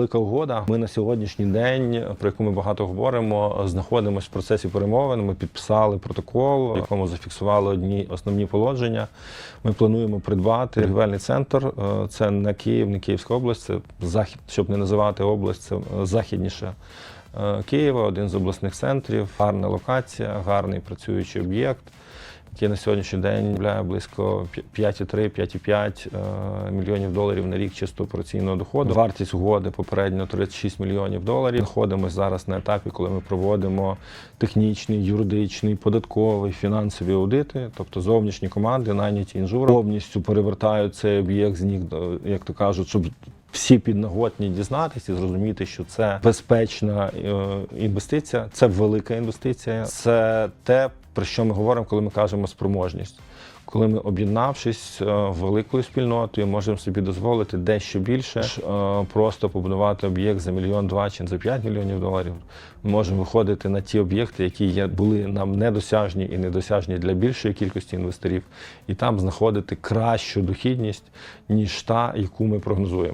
велика угода. Ми на сьогоднішній день, про яку ми багато говоримо, знаходимося в процесі перемовин. Ми підписали протокол, в якому зафіксували одні основні положення. Ми плануємо придбати регіональний центр. Е, Це не Київ, не Київська область, це захід, щоб не називати область, це е, західніше. е, Києва, один з обласних центрів, гарна локація, гарний працюючий об'єкт, який на сьогоднішній день являє близько 5,3-5,5 е, мільйонів доларів на рік чисто операційного доходу. Вартість угоди попередньо 36 мільйонів доларів. Знаходимося зараз на етапі, коли ми проводимо технічний, юридичний, податковий, фінансові аудити, тобто зовнішні команди, найняті інжури, повністю перевертають цей об'єкт з ніг, як то кажуть, щоб всі підноготні дізнатися і зрозуміти, що це безпечна е, інвестиція, це велика інвестиція, це те, про що ми говоримо, коли ми кажемо спроможність. Коли ми об'єднавшись е, великою спільнотою, можемо собі дозволити дещо більше, е, просто побудувати об'єкт за мільйон два чи за п'ять мільйонів доларів. Ми можемо виходити на ті об'єкти, які є, були нам недосяжні і недосяжні для більшої кількості інвесторів, і там знаходити кращу дохідність, ніж та, яку ми прогнозуємо.